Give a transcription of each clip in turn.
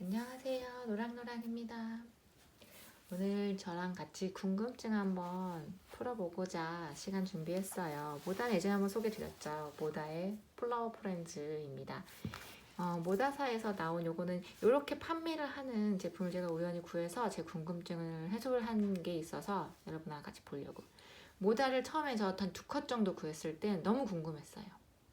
안녕하세요. 노랑노랑입니다. 오늘 저랑 같이 궁금증 한번 풀어보고자 시간 준비했어요. 모다 예전에 한번 소개드렸죠. 모다의 플라워 프렌즈입니다. 어, 모다사에서 나온 요거는 이렇게 판매를 하는 제품을 제가 우연히 구해서 제 궁금증을 해소를 한 게 있어서 여러분과 같이 보려고. 모다를 처음에 저 한 두 컷 정도 구했을 때 너무 궁금했어요.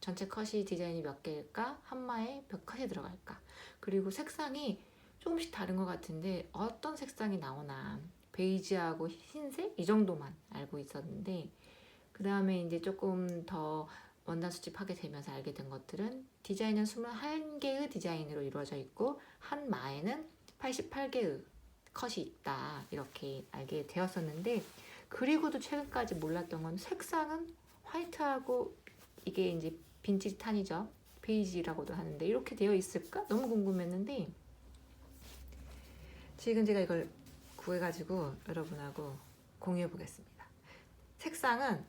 전체 컷이 디자인이 몇 개일까? 한마에 몇 컷이 들어갈까? 그리고 색상이 조금씩 다른 것 같은데 어떤 색상이 나오나 베이지하고 흰색 이 정도만 알고 있었는데 그 다음에 이제 조금 더 원단 수집하게 되면서 알게 된 것들은 디자인은 21개의 디자인으로 이루어져 있고 한 마에는 88개의 컷이 있다 이렇게 알게 되었었는데 그리고도 최근까지 몰랐던 건 색상은 화이트하고 이게 이제 빈티지 탄이죠 베이지라고도 하는데 이렇게 되어 있을까 너무 궁금했는데 지금 제가 이걸 구해가지고 여러분하고 공유해 보겠습니다. 색상은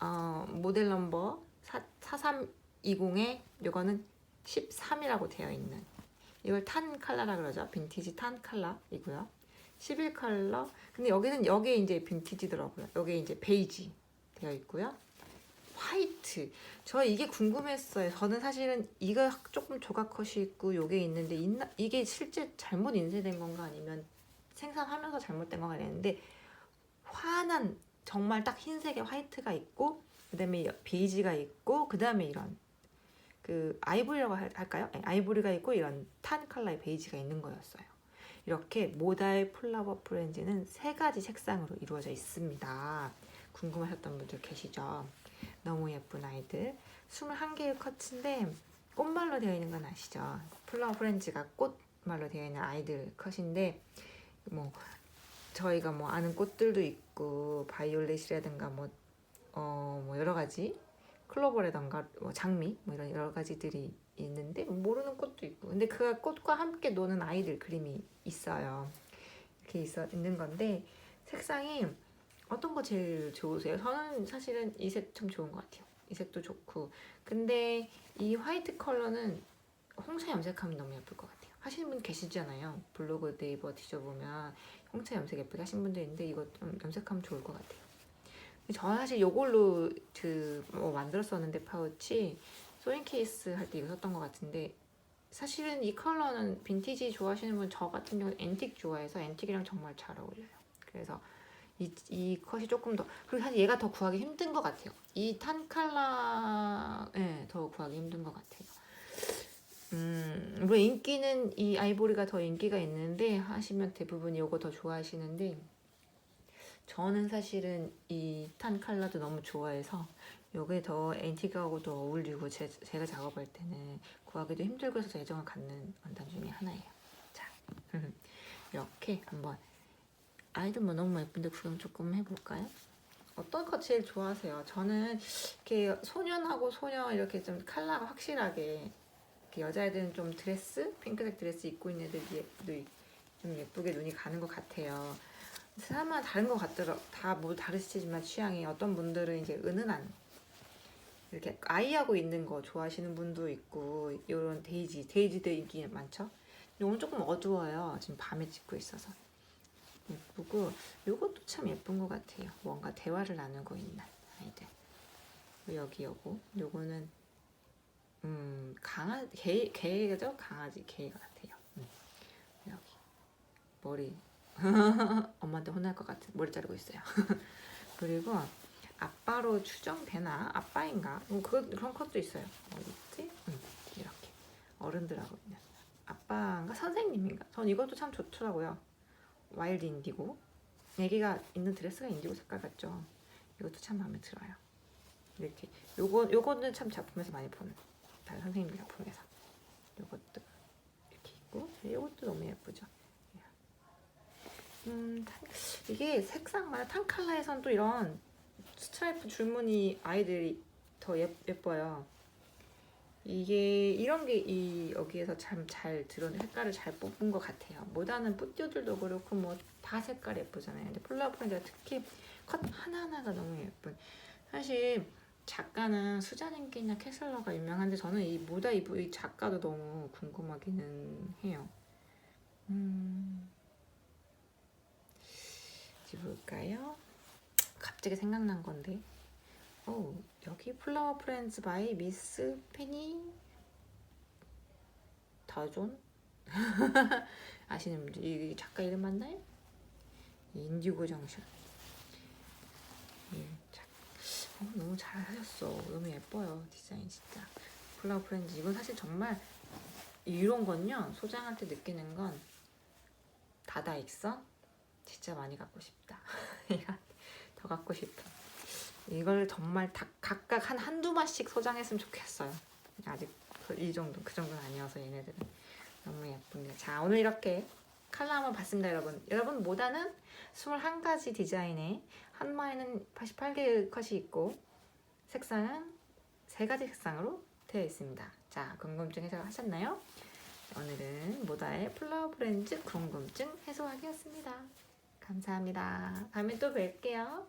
어, 모델 넘버 4320에 이거는 13이라고 되어 있는 이걸 탄 컬러라 그러죠. 빈티지 탄 컬러이고요. 11 컬러. 근데 여기는 여기에 이제 빈티지더라고요. 여기에 이제 베이지 되어 있고요. 화이트. 저 이게 궁금했어요. 저는 사실은 이거 조금 조각 컷이 있고 요게 있는데 있나, 이게 실제 잘못 인쇄된 건가 아니면 생산하면서 잘못된 건가 그랬는데 환한 정말 딱 흰색의 화이트가 있고 그 다음에 베이지가 있고 그 다음에 이런 그 아이보리라고 할- 할까요? 네, 아이보리가 있고 이런 탄 컬러의 베이지가 있는 거였어요. 이렇게 모다의 플라워 프렌즈는 세 가지 색상으로 이루어져 있습니다. 궁금하셨던 분들 계시죠? 너무 예쁜 아이들. 21개의 컷인데 꽃말로 되어 있는 건 아시죠? 플라워 프렌즈가 꽃말로 되어 있는 아이들 컷인데 뭐 저희가 뭐 아는 꽃들도 있고 바이올렛이라든가 뭐 어, 뭐 여러 가지 클로버라던가 뭐 장미 뭐 이런 여러 가지들이 있는데 모르는 꽃도 있고 근데 그 꽃과 함께 노는 아이들 그림이 있어요. 이렇게 있어 있는 건데 색상이 어떤 거 제일 좋으세요? 저는 사실은 이색참 좋은 것 같아요. 이 색도 좋고 근데 이 화이트 컬러는 홍차 염색하면 너무 예쁠 것 같아요. 하시는 분 계시잖아요. 블로그 네이버 뒤져보면 홍차 염색 예쁘게 하신 분들 있는데 이거 좀 염색하면 좋을 것 같아요. 저는 사실 이걸로 그 뭐 만들었었는데 파우치 소인 케이스 할 때 이거 썼던 것 같은데 사실은 이 컬러는 빈티지 좋아하시는 분 저 같은 경우는 앤틱 좋아해서 앤틱이랑 정말 잘 어울려요. 그래서 이, 이 컷이 조금 더 그리고 사실 얘가 더 구하기 힘든 것 같아요. 이탄 컬러에 더 구하기 힘든 것 같아요. 음, 물론 인기는 이 아이보리가 더 인기가 있는데 하시면 대부분 이거 더 좋아하시는데 저는 사실은 이탄 컬러도 너무 좋아해서 요게 더 앤티크하고 더 어울리고 제, 제가 작업할 때는 구하기도 힘들고 해서 애정을 갖는 원단 중에 하나예요. 자, 이렇게 한번 아이들 뭐 너무 예쁜데 구경 조금 해볼까요? 어떤 거 제일 좋아하세요? 저는 이렇게 소년하고 소녀 이렇게 좀 컬러가 확실하게 여자애들은 좀 드레스 핑크색 드레스 입고 있는 애들도 좀 예쁘게 눈이 가는 것 같아요. 사람마다 다른 것 같더라. 다뭐 다르시지만 취향이 어떤 분들은 이제 은은한 이렇게 아이하고 있는 거 좋아하시는 분도 있고 이런 데이지 데이지도 인기 많죠. 이건 조금 어두워요. 지금 밤에 찍고 있어서 예쁘고 이것도 참 예쁜 것 같아요. 뭔가 대화를 나누고 있는 아이들. 여기 요거 요거는 음 강아 개 개죠 강아지 개 같아요. 음. 여기 머리 엄마한테 혼날 것 같은 머리 자르고 있어요. 그리고 아빠로 추정되나 아빠인가 음, 그 그런 컷도 있어요. 어디 있지? 음, 이렇게 어른들하고 있는 아빠인가 선생님인가? 전 이것도 참 좋더라고요. 와일드 인디고 애기가 있는 드레스가 인디고 색깔 같죠. 이것도 참 마음에 들어요. 이렇게 요거 요거는 참 작품에서 많이 보는 다른 선생님 작품에서 요것도 이렇게 있고 요것도 너무 예쁘죠. 음, 탄- 이게 색상마다 탄 컬러에선 또 이런 스트라이프 줄무늬 아이들이 더 예, 예뻐요. 이게 이런 게 이 여기에서 참 잘 드러내 색깔을 잘 뽑은 것 같아요. 모다는 뿌띠오들도 그렇고 뭐 다 색깔 예쁘잖아요. 근데 폴라포인트가 특히 컷 하나하나가 너무 예쁜. 사실 작가는 수자님께나 캐슬러가 유명한데 저는 이 모다 이 작가도 너무 궁금하기는 해요. 음. 볼까요? 갑자기 생각난 건데. 오, 여기 플라워 프렌즈 바이 미스 페니 더존? 아시는 분들 이 작가 이름 맞나요? 인디고 정션. 어, 너무 잘 하셨어. 너무 예뻐요 디자인 진짜. 플라워 프렌즈 이건 사실 정말 이런 건요 소장할 때 느끼는 건 다다익선 진짜 많이 갖고 싶다. 더 갖고 싶어. 이걸 정말 다 각각 한 한두 마씩 소장했으면 좋겠어요. 아직 그- 이 정도 그 정도는 아니어서 얘네들은 너무 예쁩니다. 자 오늘 이렇게 칼라 한번 봤습니다, 여러분. 여러분 모다는 21가지 디자인에 한 마에는 88개의 컷이 있고 색상은 세 가지 색상으로 되어 있습니다. 자 궁금증 해소하셨나요? 오늘은 모다의 플라워 브랜즈 궁금증 해소하기였습니다. 감사합니다. 다음에 또 뵐게요.